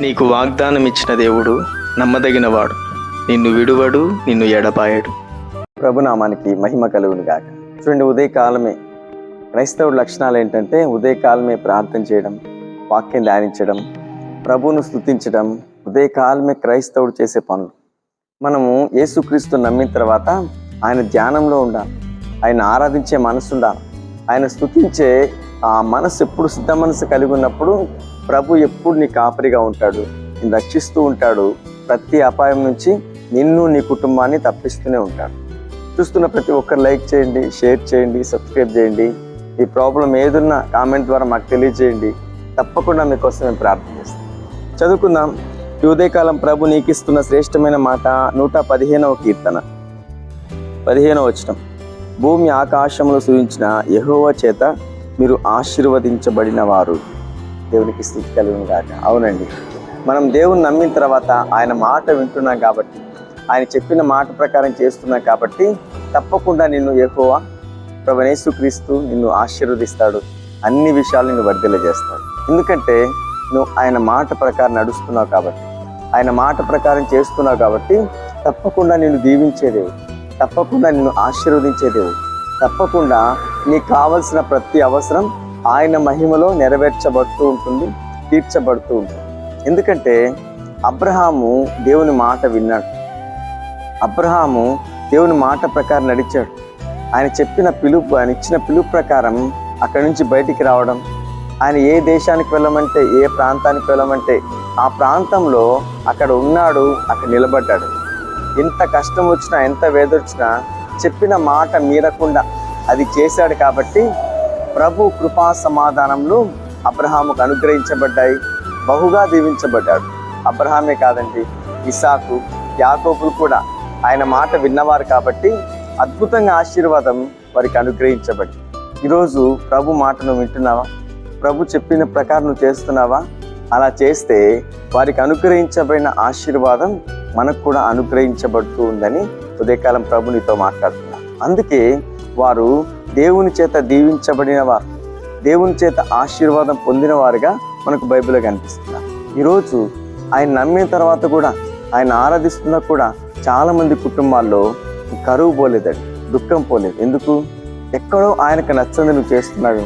నీకు వాగ్దానం ఇచ్చిన దేవుడు నమ్మదగినవాడు. నిన్ను విడువడు నిన్ను ఎడపాయడు ప్రభునామానికి మహిమ కలుగును గాక. చూడండి ఉదయకాలమే క్రైస్తవుడి లక్షణాలు ఏంటంటే ఉదయకాలమే ప్రార్థన చేయడం వాక్యం ధ్యానించడం ప్రభువును స్తుతించడం ఉదయకాలమే క్రైస్తవుడు చేసే పనులు. మనము యేసుక్రీస్తు నమ్మిన తర్వాత ఆయన ధ్యానంలో ఉండాలి. ఆయన ఆరాధించే మనసు ఉండాలి ఆయన స్తుతించే ఆ మనసు ఎప్పుడు సిద్ధ మనసు కలిగి ఉన్నప్పుడు ప్రభు ఎప్పుడు నీ కాపరిగా ఉంటాడు? నేను రక్షిస్తూ ఉంటాడు. ప్రతి అపాయం నుంచి నిన్ను నీ కుటుంబాన్ని తప్పిస్తూనే ఉంటాడు. చూస్తున్న ప్రతి ఒక్కరు లైక్ చేయండి షేర్ చేయండి సబ్స్క్రైబ్ చేయండి. ఈ ప్రాబ్లం ఏదున్నా కామెంట్ ద్వారా మాకు తెలియజేయండి. తప్పకుండా మీకోసం మేము ప్రార్థన చేస్తాం. చదువుకుందాం. ఈ ఉదయకాలం ప్రభు నీకిస్తున్న శ్రేష్టమైన మాట నూట పదిహేనవ కీర్తన. పదిహేనవ వచనం. భూమి ఆకాశములు సూచించిన యహోవ చేత మీరు ఆశీర్వదించబడిన వారు దేవునికి స్థితి కలిగిన కాక అవునండి. మనం దేవుని నమ్మిన తర్వాత ఆయన మాట వింటున్నాం కాబట్టి ఆయన చెప్పిన మాట ప్రకారం చేస్తున్నాం కాబట్టి తప్పకుండా నిన్ను ఎక్కువ ప్రభనేసుక్రీస్తు నిన్ను ఆశీర్వదిస్తాడు. అన్ని విషయాలు నిన్ను వర్ధిల్ల చేస్తాడు. ఎందుకంటే నువ్వు ఆయన మాట ప్రకారం నడుస్తున్నావు కాబట్టి ఆయన మాట ప్రకారం చేస్తున్నావు కాబట్టి తప్పకుండా నిన్ను దీవించేదేవు తప్పకుండా నిన్ను ఆశీర్వదించేదేవు తప్పకుండా నీకు కావలసిన ప్రతి అవసరం ఆయన మహిమలో నెరవేర్చబడుతూ ఉంటుంది తీర్చబడుతూ ఉంటుంది. ఎందుకంటే అబ్రహాము దేవుని మాట విన్నాడు. అబ్రహాము దేవుని మాట ప్రకారం నడిచాడు. ఆయన చెప్పిన పిలుపు ఆయన ఇచ్చిన పిలుపు ప్రకారం అక్కడి నుంచి బయటికి రావడం ఆయన ఏ దేశానికి వెళ్ళమంటే ఏ ప్రాంతానికి వెళ్ళమంటే ఆ ప్రాంతంలో అక్కడ ఉన్నాడు అక్కడ నిలబడ్డాడు. ఎంత కష్టం వచ్చినా ఎంత వేదొచ్చినా చెప్పిన మాట మీరకుండా అది చేశాడు కాబట్టి ప్రభు కృపా సమాధానములు అబ్రహాముకు అనుగ్రహించబడ్డాయి. బహుగా దీవించబడ్డాడు. అబ్రహామే కాదండి ఇసాకు యాకోబులు కూడా ఆయన మాట విన్నవారు కాబట్టి అద్భుతంగా ఆశీర్వాదం వారికి అనుగ్రహించబడి. ఈరోజు ప్రభు మాటను వింటున్నావా? ప్రభు చెప్పిన ప్రకారం నువ్వు చేస్తున్నావా? అలా చేస్తే వారికి అనుగ్రహించబడిన ఆశీర్వాదం మనకు కూడా అనుగ్రహించబడుతూ ఉందని ఉదయకాలం ప్రభు నీతో అందుకే వారు దేవుని చేత దీవించబడిన వారు దేవుని చేత ఆశీర్వాదం పొందిన వారుగా మనకు బైబిల్లో కనిపిస్తున్నారు ఈరోజు ఆయన నమ్మిన తర్వాత కూడా ఆయన ఆరాధిస్తున్నా కూడా చాలామంది కుటుంబాల్లో కరువు పోలేదండి దుఃఖం పోలేదు. ఎందుకు? ఎక్కడో ఆయనకు నచ్చని నువ్వు చేస్తున్నావు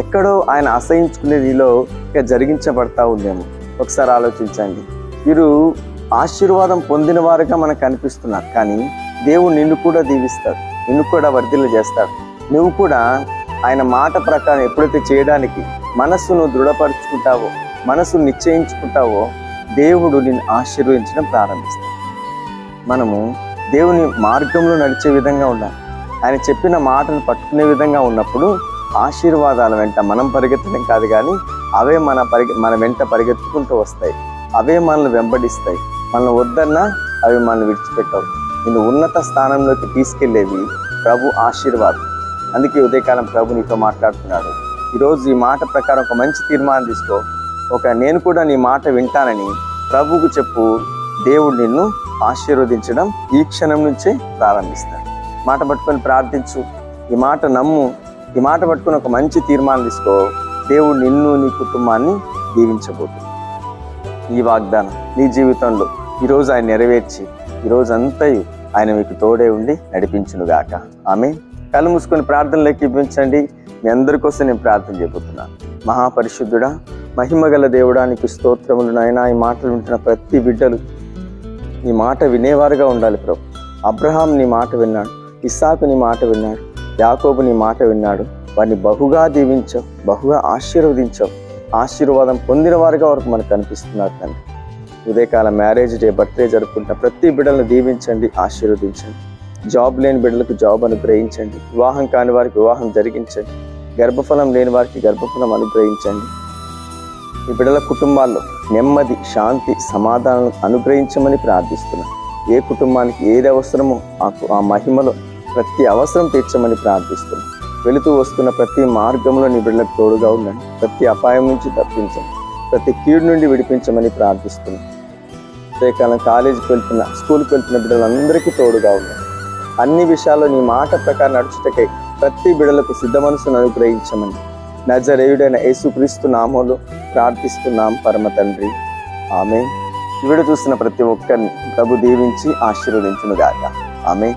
ఎక్కడో ఆయన అసహించుకునేదిలో ఇక జరిగించబడతా ఉందేమో. ఒకసారి ఆలోచించండి. వీరు ఆశీర్వాదం పొందిన వారుగా మనకు కనిపిస్తున్నారు కానీ దేవుడు నిన్ను కూడా దీవిస్తాడు నిన్ను కూడా వర్ధిల్ల చేస్తాడు. నువ్వు కూడా ఆయన మాట ప్రకారం ఎప్పుడైతే చేయడానికి మనస్సును దృఢపరుచుకుంటావో మనసు నిశ్చయించుకుంటావో దేవుడు నిన్ను ఆశీర్వదించడం ప్రారంభిస్తాడు. మనము దేవుని మార్గంలో నడిచే విధంగా ఉండాలి. ఆయన చెప్పిన మాటను పట్టుకునే విధంగా ఉన్నప్పుడు ఆశీర్వాదాల వెంట మనం పరిగెత్తడం కాదు కానీ అవే మన పరిగె మన వెంట పరిగెత్తుకుంటూ వస్తాయి. అవే మనల్ని వెంబడిస్తాయి. మనల్ని వద్దన్నా అవి మనల్ని విడిచిపెట్టవు. నిన్ను ఉన్నత స్థానంలోకి తీసుకెళ్ళేవి ప్రభు ఆశీర్వాదం. అందుకే ఉదయకాలం ప్రభు నీతో మాట్లాడుతున్నాడు. ఈరోజు ఈ మాట ప్రకారం ఒక మంచి తీర్మానం తీసుకో. ఒక నేను కూడా నీ మాట వింటానని ప్రభువుకు చెప్పు. దేవుడు నిన్ను ఆశీర్వదించడం ఈ క్షణం నుంచే ప్రారంభిస్తాడు. మాట పట్టుకొని ప్రార్థించు. ఈ మాట నమ్ము. ఈ మాట పట్టుకొని ఒక మంచి తీర్మానం తీసుకో. దేవుడు నిన్ను నీ కుటుంబాన్ని దీవించబోతుంది. ఈ వాగ్దానం నీ జీవితంలో ఈరోజు ఆయన నెరవేర్చి ఈరోజు అంతయు ఆయన మీకు తోడే ఉండి నడిపించునుగాక. ఆమె కళ్ళు మూసుకొని ప్రార్థనలోకి ఇప్పించండి మీ అందరి కోసం నేను ప్రార్థన చేయబోతున్నాను మహాపరిశుద్ధుడా మహిమగల దేవుడానికి స్తోత్రములు నాయన. ఈ మాటలు వింటున్న ప్రతి బిడ్డలు నీ మాట వినేవారుగా ఉండాలి ప్రభు. అబ్రహాం నీ మాట విన్నాడు ఇస్సాకు నీ మాట విన్నాడు యాకోబు నీ మాట విన్నాడు. వారిని బహుగా దీవించావు బహుగా ఆశీర్వదించావు ఆశీర్వాదం పొందిన వారుగా వరకు మనకు కనిపిస్తున్నారు తండ్రి. ఉదయకాల మ్యారేజ్ డే బర్త్డే జరుపుకుంటున్న ప్రతి బిడ్డలను దీవించండి ఆశీర్వదించండి. జాబ్ లేని బిడ్డలకు జాబ్ అనుగ్రహించండి. వివాహం కాని వారికి వివాహం జరిగించండి. గర్భఫలం లేని వారికి గర్భఫలం అనుగ్రహించండి. ఈ బిడ్డల కుటుంబాల్లో నెమ్మది శాంతి సమాధానం అనుగ్రహించమని ప్రార్థిస్తున్నాను ఏ కుటుంబానికి ఏది అవసరమో ఆ ఆ మహిమలో ప్రతి అవసరం తీర్చమని ప్రార్థిస్తున్నాను వెళుతూ వస్తున్న ప్రతి మార్గంలో నీ బిడ్డలకు తోడుగా ఉండండి. ప్రతి అపాయం నుంచి తప్పించండి. ప్రతి కీడు నుండి విడిపించమని ప్రార్థిస్తున్నాను అంతేకాలం కాలేజీకి వెళ్తున్న స్కూల్కి వెళ్తున్న బిడ్డలందరికీ తోడుగా ఉండండి. అన్ని విషయాల్లో నీ మాట ప్రకారం నడుచుటకై ప్రతి బిడలకు సిద్ధ మనసును అనుగ్రహించమని నజరేయుడైన యేసుక్రీస్తు నామంలో ప్రార్థిస్తున్నాం పరమ తండ్రి. ఆమె ఇవిడ చూసిన ప్రతి ఒక్కరిని ప్రభు దీవించి ఆశీర్వదించును గాక ఆమె